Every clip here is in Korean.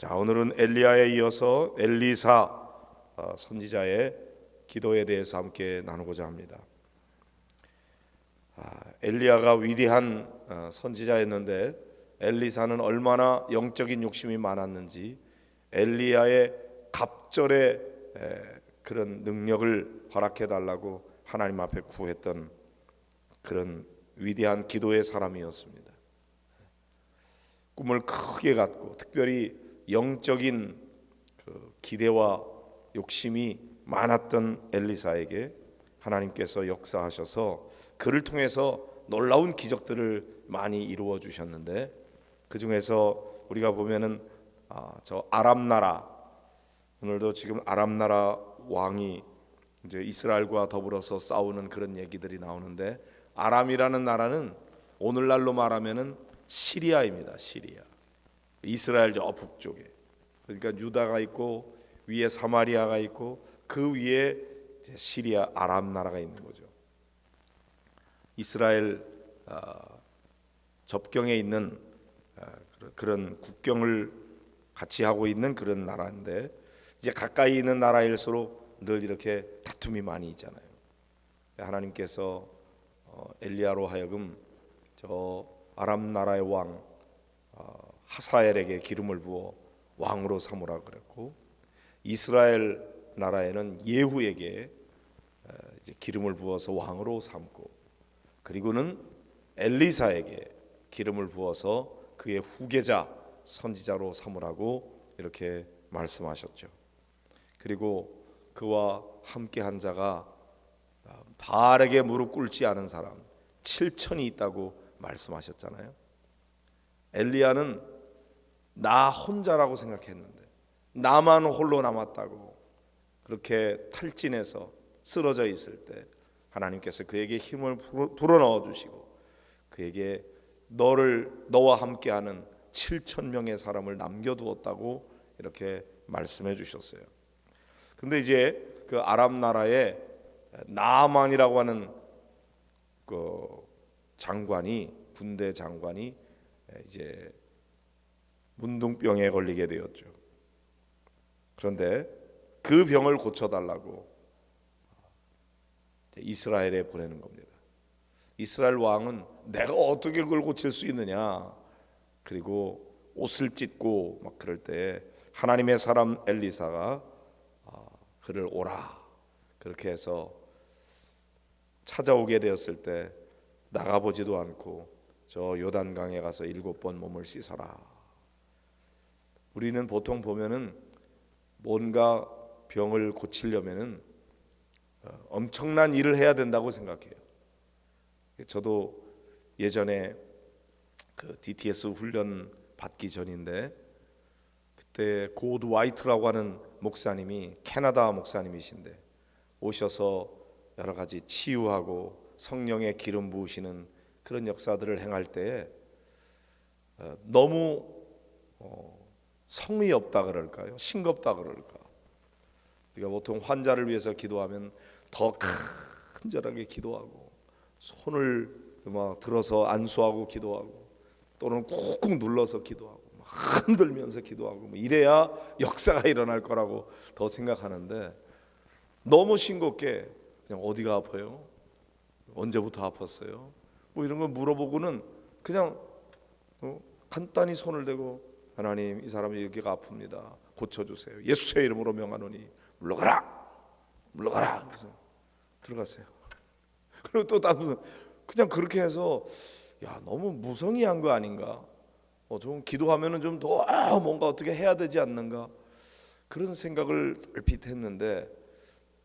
자, 오늘은 엘리야에 이어서 엘리사 어, 선지자의 기도에 대해서 함께 나누고자 합니다. 아, 엘리야가 위대한 어, 선지자였는데 엘리사는 얼마나 영적인 욕심이 많았는지 엘리야의 갑절의 에, 그런 능력을 허락해 달라고 하나님 앞에 구했던 그런 위대한 기도의 사람이었습니다. 꿈을 크게 갖고 특별히 영적인 그 기대와 욕심이 많았던 엘리사에게 하나님께서 역사하셔서 그를 통해서 놀라운 기적들을 많이 이루어 주셨는데 그 중에서 우리가 보면은 아, 저 아람 나라 오늘도 지금 아람 나라 왕이 이제 이스라엘과 더불어서 싸우는 그런 얘기들이 나오는데 아람이라는 나라는 오늘날로 말하면은 시리아입니다. 시리아. 이스라엘 저 북쪽에. 그러니까 유다가 있고 위에 사마리아가 있고 그 위에 시리아 아람 나라가 있는 거죠. 이스라엘 아, 접경에 있는 아, 그런- 국경을 같이 하고 있는 그런 나라인데 이제 가까이 있는 나라일수록 늘 이렇게 다툼이 많이 있잖아요. 하나님께서 어, 엘리야로 하여금 저 아람 나라의 왕 어, 하사엘에게 기름을 부어 왕으로 삼으라 그랬고 이스라엘 나라에는 예후에게 어, 이제 기름을 부어서 왕으로 삼고 그리고는 엘리사에게 기름을 부어서 그의 후계자 선지자로 삼으라고 이렇게 말씀하셨죠. 그리고 그와 함께 한 자가 바알에게 무릎 꿇지 않은 사람 7천이 있다고 말씀하셨잖아요. 엘리야는 나 혼자라고 생각했는데 나만 홀로 남았다고 그렇게 탈진해서 쓰러져 있을 때 하나님께서 그에게 힘을 불어- 불어넣어 주시고 그에게 너를 너와 함께하는 7천 명의 사람을 남겨두었다고 이렇게 말씀해 주셨어요. 근데 이제 그 아랍 나라에 나만이라고 하는 그 장관이 군대 장관이 이제 문둥병에 걸리게 되었죠. 그런데 그 병을 고쳐달라고 이스라엘에 보내는 겁니다. 이스라엘 왕은 내가 어떻게 그걸 고칠 수 있느냐? 그리고 옷을 찢고 막 그럴 때 하나님의 사람 엘리사가 아, 그를 오라 그렇게 해서 찾아오게 되었을 때 나가보지도 않고 저 요단강에 가서 일곱 번 몸을 씻어라. 우리는 보통 보면은 뭔가 병을 고치려면은 어, 엄청난 일을 해야 된다고 생각해요. 저도 예전에 그 DTS 훈련 받기 전인데 그때 고드 와이트라고 하는 목사님이 캐나다 목사님이신데 오셔서 여러 가지 치유하고 성령의 기름 부으시는 그런 역사들을 행할 때에 어, 너무 어, 성의 없다 그럴까요? 싱겁다 그럴까? 우리가 보통 환자를 위해서 기도하면 더 큰절하게 기도하고 손을 막 들어서 안수하고 기도하고 또는 꾹꾹 눌러서 기도하고 막 흔들면서 기도하고 뭐 이래야 역사가 일어날 거라고 더 생각하는데 너무 싱겁게 그냥 어디가 아파요? 언제부터 아팠어요? 뭐 이런 거 물어보고는 그냥 어, 간단히 손을 대고 하나님 이 사람이 여기가 아픕니다. 고쳐주세요. 예수의 이름으로 명하노니 물러가라, 물러가라. 그래서 들어가세요. 그리고 또 다른 그냥 그렇게 해서 야 너무 무성의한 거 아닌가? 어, 좀 기도하면은 좀더 뭔가 어떻게 해야 되지 않는가? 그런 생각을 얼핏 했는데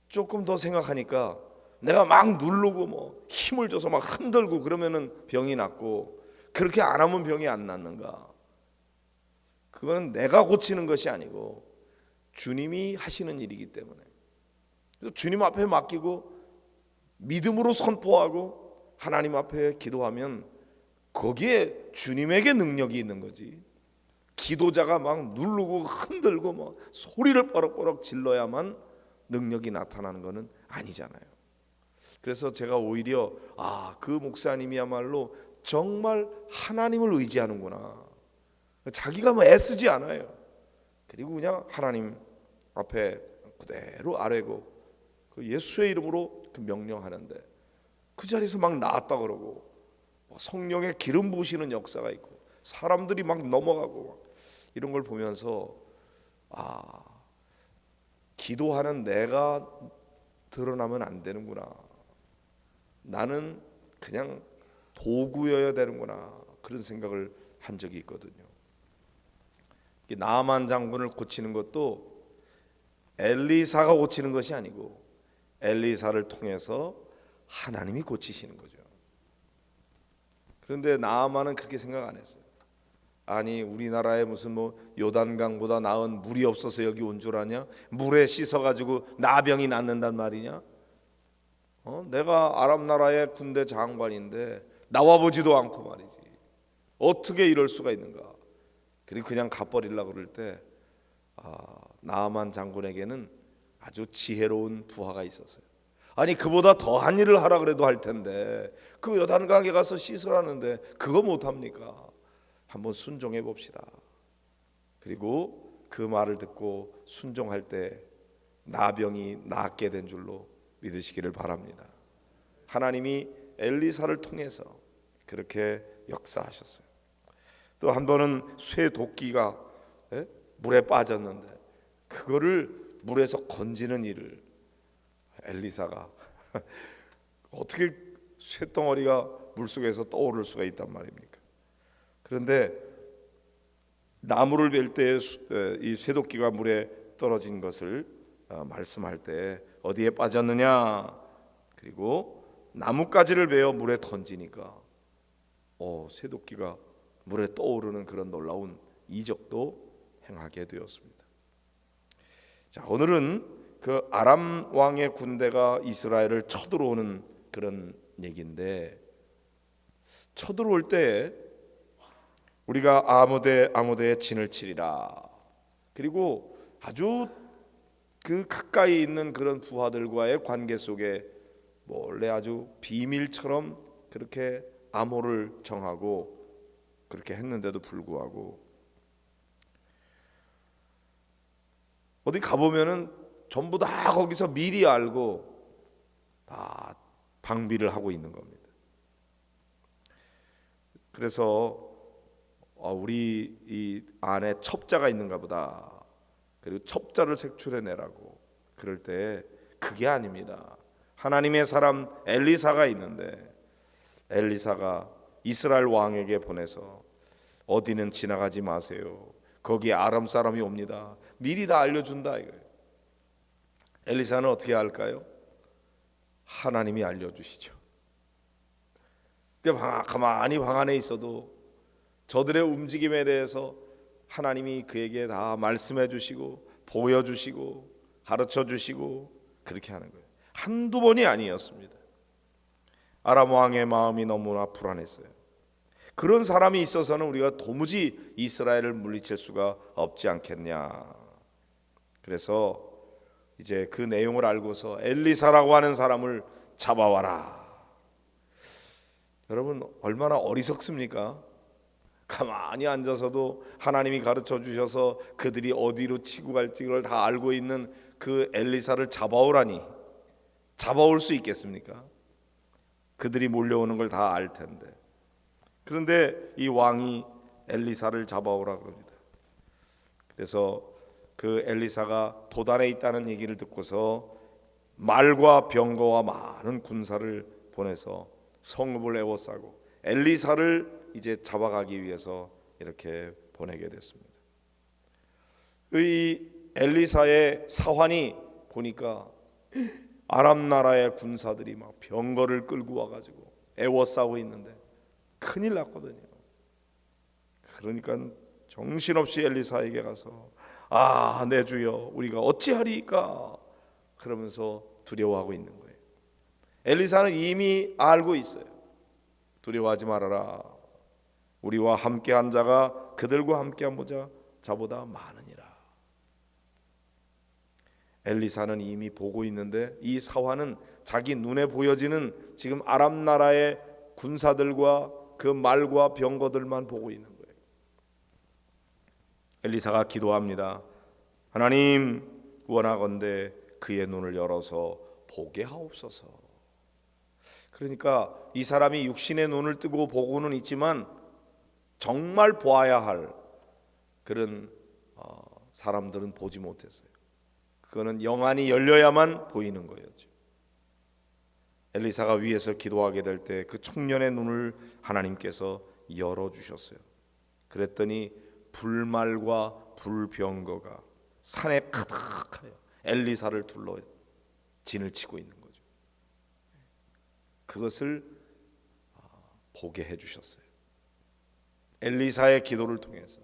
조금 더 생각하니까 내가 막 누르고 뭐 힘을 줘서 막 흔들고 그러면은 병이 낫고 그렇게 안 하면 병이 안 낫는가? 그건 내가 고치는 것이 아니고 주님이 하시는 일이기 때문에 주님 앞에 맡기고 믿음으로 선포하고 하나님 앞에 기도하면 거기에 주님에게 능력이 있는 거지. 기도자가 막 누르고 흔들고 뭐 소리를 뻐럭뻐럭 질러야만 능력이 나타나는 것은 아니잖아요. 그래서 제가 오히려 아 그 목사님이야말로 정말 하나님을 의지하는구나. 자기가 뭐 애쓰지 않아요. 그리고 그냥 하나님 앞에 그대로 아뢰고 그 예수의 이름으로 그 명령하는데 그 자리에서 막 나았다 그러고 막 성령의 기름 부으시는 역사가 있고 사람들이 막 넘어가고 막 이런 걸 보면서 아 기도하는 내가 드러나면 안 되는구나. 나는 그냥 도구여야 되는구나. 그런 생각을 한 적이 있거든요. 이 나만 장군을 고치는 것도 엘리사가 고치는 것이 아니고 엘리사를 통해서 하나님이 고치시는 거죠. 그런데 나만은 그렇게 생각 안 했어요. 아니 우리나라에 무슨 뭐 요단강보다 나은 물이 없어서 여기 온 줄 아냐? 물에 씻어 가지고 나병이 낫는단 말이냐? 어? 내가 아랍 나라의 군대 장관인데 나와 보지도 않고 말이지. 어떻게 이럴 수가 있는가? 그리고 그냥 가버리려 그럴 때 아, 나만 장군에게는 아주 지혜로운 부하가 있었어요. 아니 그보다 더한 일을 하라 그래도 할 텐데 그 여단강에 가서 씻으라는데 그거 못 합니까? 한번 순종해 봅시다. 그리고 그 말을 듣고 순종할 때 나병이 낫게 된 줄로 믿으시기를 바랍니다. 하나님이 엘리사를 통해서 그렇게 역사하셨어요. 또 한 번은 쇠 도끼가 예? 물에 빠졌는데 그거를 물에서 건지는 일을 엘리사가 어떻게 쇠덩어리가 물 속에서 떠오를 수가 있단 말입니까? 그런데 나무를 벨 때 이 쇠도끼가 물에 떨어진 것을 어, 말씀할 때 어디에 빠졌느냐 그리고 나뭇가지를 베어 물에 던지니까 어 쇠도끼가 물에 떠오르는 그런 놀라운 이적도 행하게 되었습니다. 자 오늘은 그 아람 왕의 군대가 이스라엘을 쳐들어오는 그런 얘기인데 쳐들어올 때 우리가 아무데 아무데에 진을 치리라. 그리고 아주 그 가까이 있는 그런 부하들과의 관계 속에 몰래 아주 비밀처럼 그렇게 암호를 정하고 그렇게 했는데도 불구하고 어디 가보면은 전부 다 거기서 미리 알고 다 방비를 하고 있는 겁니다. 그래서 어, 우리 이 안에 첩자가 있는가 보다. 그리고 첩자를 색출해 내라고. 그럴 때 그게 아닙니다. 하나님의 사람 엘리사가 있는데 엘리사가 이스라엘 왕에게 보내서 어디는 지나가지 마세요. 거기 아람 사람이 옵니다. 미리 다 알려준다 이거예요. 엘리사는 어떻게 할까요? 하나님이 알려주시죠. 근데 가만히 방 안에 있어도 저들의 움직임에 대해서 하나님이 그에게 다 말씀해 주시고 보여 주시고 가르쳐 주시고 그렇게 하는 거예요. 한두 번이 아니었습니다. 아람 왕의 마음이 너무나 불안했어요. 그런 사람이 있어서는 우리가 도무지 이스라엘을 물리칠 수가 없지 않겠냐. 그래서 이제 그 내용을 알고서 엘리사라고 하는 사람을 잡아와라. 여러분 얼마나 어리석습니까? 가만히 앉아서도 하나님이 가르쳐 주셔서 그들이 어디로 치고 갈지를 다 알고 있는 그 엘리사를 잡아오라니 잡아올 수 있겠습니까? 그들이 몰려오는 걸 다 알 텐데. 그런데 이 왕이 엘리사를 잡아오라 그럽니다. 그래서 그 엘리사가 도단에 있다는 얘기를 듣고서 말과 병거와 많은 군사를 보내서 성읍을 에워싸고 엘리사를 이제 잡아가기 위해서 이렇게 보내게 됐습니다. 이 엘리사의 사환이 보니까 아람 나라의 군사들이 막 병거를 끌고 와가지고 애워싸고 있는데 큰일 났거든요. 그러니까 정신없이 엘리사에게 가서 아, 내 주여, 우리가 어찌하리까? 그러면서 두려워하고 있는 거예요. 엘리사는 이미 알고 있어요. 두려워하지 말아라. 우리와 함께 한 자가 그들과 함께 한 보자 자보다 많으니라. 엘리사는 이미 보고 있는데 이 사화는 자기 눈에 보여지는 지금 아람 나라의 군사들과 그 말과 병거들만 보고 있는 거예요. 엘리사가 기도합니다. 하나님 원하건대 그의 눈을 열어서 보게 하옵소서. 그러니까 이 사람이 육신의 눈을 뜨고 보고는 있지만 정말 보아야 할 그런 어, 사람들은 보지 못했어요. 그거는 영안이 열려야만 보이는 거였죠. 엘리사가 위에서 기도하게 될 때 그 청년의 눈을 하나님께서 열어 주셨어요. 그랬더니 불말과 불병거가 산에 가득하여 엘리사를 둘러 진을 치고 있는 거죠. 그것을 아, 보게 해 주셨어요. 엘리사의 기도를 통해서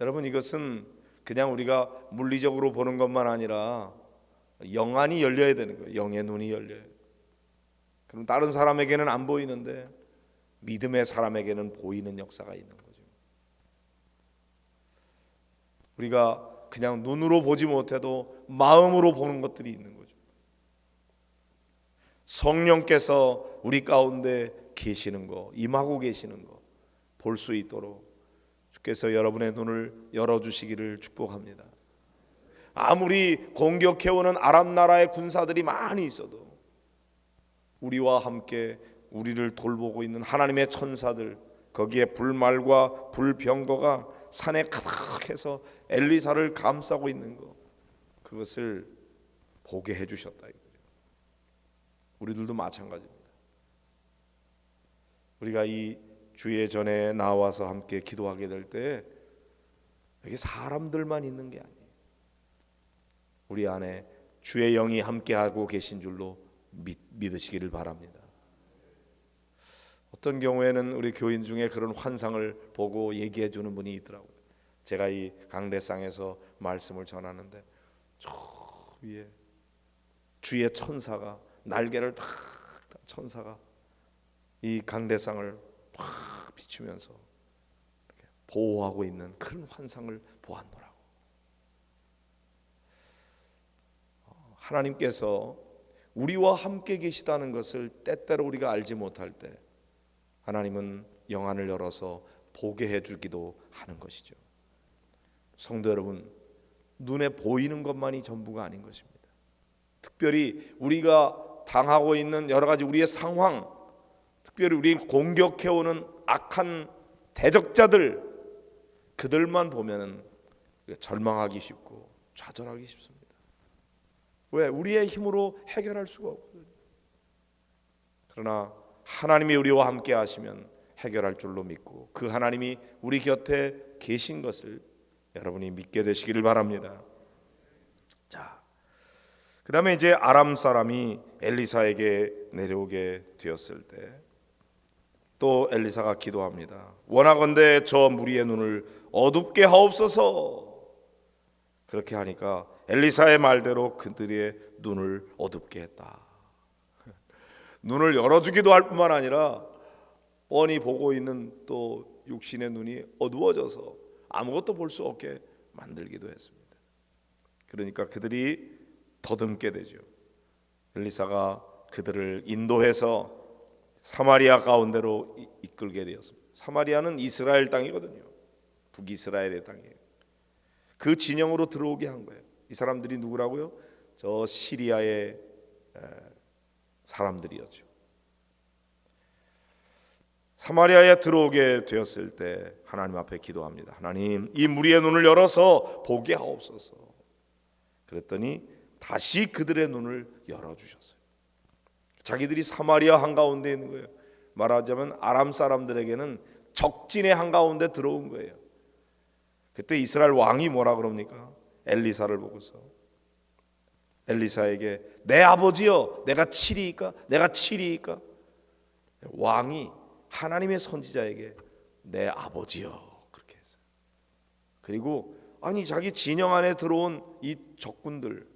여러분 이것은 그냥 우리가 물리적으로 보는 것만 아니라 영안이 열려야 되는 거예요. 영의 눈이 열려요. 그럼 다른 사람에게는 안 보이는데 믿음의 사람에게는 보이는 역사가 있는 거죠. 우리가 그냥 눈으로 보지 못해도 마음으로 보는 것들이 있는 거죠. 성령께서 우리 가운데 계시는 거, 임하고 계시는 거 볼 수 있도록 주께서 여러분의 눈을 열어 주시기를 축복합니다. 아무리 공격해 오는 아랍 나라의 군사들이 많이 있어도 우리와 함께 우리를 돌보고 있는 하나님의 천사들 거기에 불말과 불병거가 산에 가득해서 엘리사를 감싸고 있는 것 그것을 보게 해 주셨다 이거죠. 우리들도 마찬가지입니다. 우리가 이 주의 전에 나와서 함께 기도하게 될때 여기 사람들만 있는 게 아니에요. 우리 안에 주의 영이 함께하고 계신 줄로 믿, 믿으시기를 바랍니다. 어떤 경우에는 우리 교인 중에 그런 환상을 보고 얘기해 주는 분이 있더라고요. 제가 이 강대상에서 말씀을 전하는데 저 위에 주의 천사가 날개를 탁 천사가 이 강대상을 팍 비추면서 보호하고 있는 그런 환상을 보았노라고. 어, 하나님께서 우리와 함께 계시다는 것을 때때로 우리가 알지 못할 때 하나님은 영안을 열어서 보게 해 주기도 하는 것이죠. 성도 여러분, 눈에 보이는 것만이 전부가 아닌 것입니다. 특별히 우리가 당하고 있는 여러 가지 우리의 상황, 특별히 우리 공격해 오는 악한 대적자들 그들만 보면은 절망하기 쉽고 좌절하기 쉽습니다. 왜? 우리의 힘으로 해결할 수가 없거든요. 그러나 하나님이 우리와 함께 하시면 해결할 줄로 믿고 그 하나님이 우리 곁에 계신 것을 여러분이 믿게 되시기를 바랍니다. 자, 그다음에 이제 아람 사람이 엘리사에게 내려오게 되었을 때 또 엘리사가 기도합니다. 원하건대 저 무리의 눈을 어둡게 하옵소서. 그렇게 하니까 엘리사의 말대로 그들의 눈을 어둡게 했다. 눈을 열어주기도 할 뿐만 아니라 뻔히 보고 있는 또 육신의 눈이 어두워져서 아무것도 볼 수 없게 만들기도 했습니다. 그러니까 그들이 더듬게 되죠. 엘리사가 그들을 인도해서 사마리아 가운데로 이- 이끌게 되었습니다. 사마리아는 이스라엘 땅이거든요. 북이스라엘의 땅이에요. 그 진영으로 들어오게 한 거예요. 이 사람들이 누구라고요? 저 시리아의 에, 사람들이었죠. 사마리아에 들어오게 되었을 때 하나님 앞에 기도합니다. 하나님, 이 무리의 눈을 열어서 보게 하옵소서. 그랬더니 다시 그들의 눈을 열어 주셨어요. 자기들이 사마리아 한가운데 있는 거예요. 말하자면 아람 사람들에게는 적진의 한가운데 들어온 거예요. 그때 이스라엘 왕이 뭐라 그럽니까? 엘리사를 보고서 엘리사에게 내 아버지여 내가 치리이까 내가 치리이까 왕이 하나님의 선지자에게 내 아버지여 그렇게 했어요. 그리고 아니 자기 진영 안에 들어온 이 적군들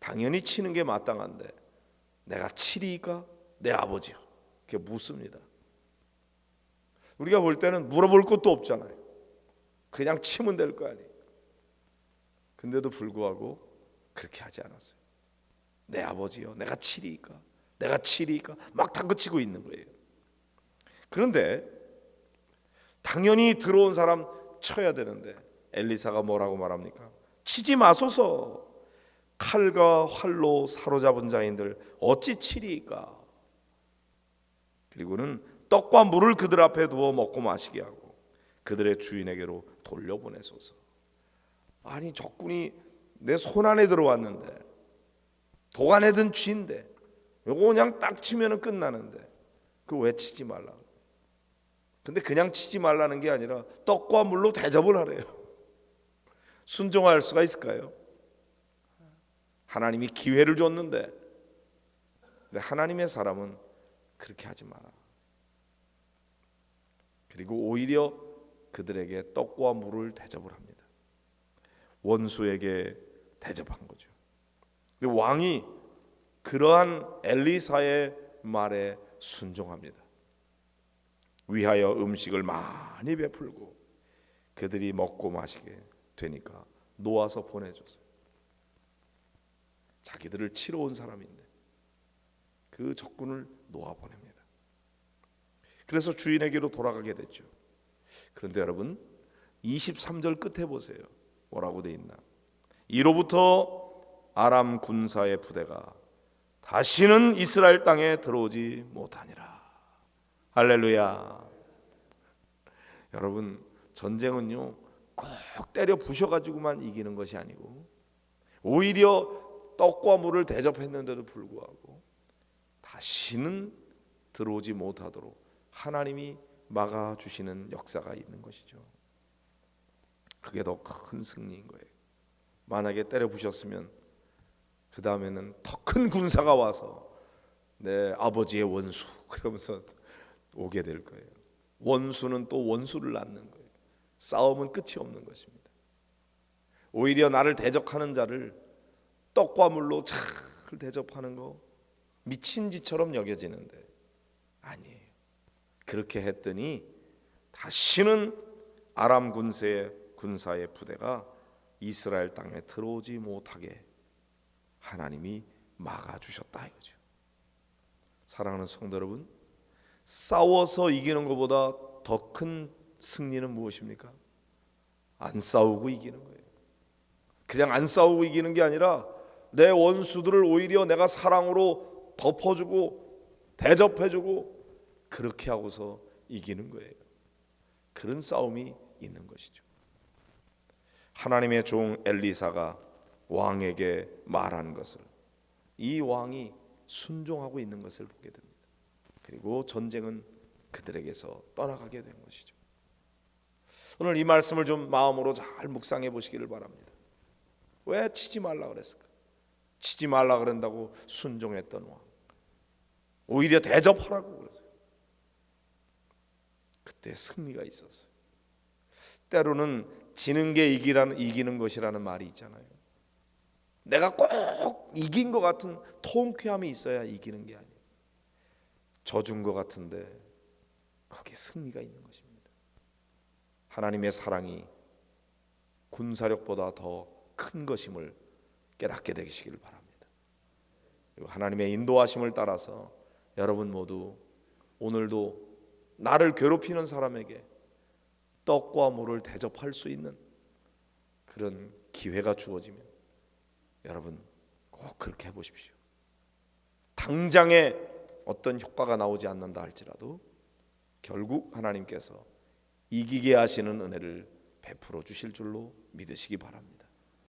당연히 치는 게 마땅한데 내가 치리이까 내 아버지요. 그게 묻습니다. 우리가 볼 때는 물어볼 것도 없잖아요. 그냥 치면 될 거 아니에요. 근데도 불구하고 그렇게 하지 않았어요. 내 아버지요. 내가 치리이까 내가 치리이까 막 다그치고 있는 거예요. 그런데 당연히 들어온 사람 쳐야 되는데 엘리사가 뭐라고 말합니까? 치지 마소서. 칼과 활로 사로잡은 자인들 어찌 치리이까? 그리고는 떡과 물을 그들 앞에 두어 먹고 마시게 하고 그들의 주인에게로 돌려보내소서. 아니 적군이 내 손 안에 들어왔는데 도간에 든 쥐인데 요거 그냥 딱 치면은 끝나는데 그 왜 치지 말라? 근데 그냥 치지 말라는 게 아니라 떡과 물로 대접을 하래요. 순종할 수가 있을까요? 하나님이 기회를 줬는데 근데 하나님의 사람은 그렇게 하지 마라. 그리고 오히려 그들에게 떡과 물을 대접을 합니다. 원수에게 대접한 거죠. 왕이 그러한 엘리사의 말에 순종합니다. 위하여 음식을 많이 베풀고 그들이 먹고 마시게 되니까 놓아서 보내줬어요. 자기들을 치러 온 사람인데 그 적군을 놓아 보냅니다. 그래서 주인에게로 돌아가게 됐죠. 그런데 여러분 23절 끝에 보세요. 뭐라고 돼 있나? 이로부터 아람 군사의 부대가 다시는 이스라엘 땅에 들어오지 못하니라. 할렐루야. 여러분 전쟁은요 꼭 때려 부셔 가지고만 이기는 것이 아니고 오히려 떡과 물을 대접했는데도 불구하고 다시는 들어오지 못하도록 하나님이 막아 주시는 역사가 있는 것이죠. 그게 더 큰 승리인 거예요. 만약에 때려 부셨으면 그 다음에는 더 큰 군사가 와서 내 아버지의 원수 그러면서 오게 될 거예요. 원수는 또 원수를 낳는 거예요. 싸움은 끝이 없는 것입니다. 오히려 나를 대적하는 자를 떡과 물로 잘 대접하는 거 미친 짓처럼 여겨지는데 아니에요. 그렇게 했더니 다시는 아람 군세의 군사의 부대가 이스라엘 땅에 들어오지 못하게 하나님이 막아 주셨다 이거죠. 사랑하는 성도 여러분, 싸워서 이기는 것보다 더 큰 승리는 무엇입니까? 안 싸우고 이기는 거예요. 그냥 안 싸우고 이기는 게 아니라 내 원수들을 오히려 내가 사랑으로 덮어주고 대접해주고 그렇게 하고서 이기는 거예요. 그런 싸움이 있는 것이죠. 하나님의 종 엘리사가 왕에게 말한 것을 이 왕이 순종하고 있는 것을 보게 됩니다. 그리고 전쟁은 그들에게서 떠나가게 된 것이죠. 오늘 이 말씀을 좀 마음으로 잘 묵상해 보시기를 바랍니다. 왜 치지 말라 그랬을까? 치지 말라 그런다고 순종했던 왕. 오히려 대접하라고 그랬어요. 그때 승리가 있었어요. 때로는 지는 게 이기라는 이기는 것이라는 말이 있잖아요. 내가 꼭 이긴 것 같은 통쾌함이 있어야 이기는 게 아니에요. 져준 것 같은데 거기에 승리가 있는 것입니다. 하나님의 사랑이 군사력보다 더 큰 것임을 깨닫게 되시기를 바랍니다. 그리고 하나님의 인도하심을 따라서 여러분 모두 오늘도 나를 괴롭히는 사람에게 떡과 물을 대접할 수 있는 그런 기회가 주어지면 여러분 꼭 그렇게 해보십시오. 당장에 어떤 효과가 나오지 않는다 할지라도 결국 하나님께서 이기게 하시는 은혜를 베풀어 주실 줄로 믿으시기 바랍니다.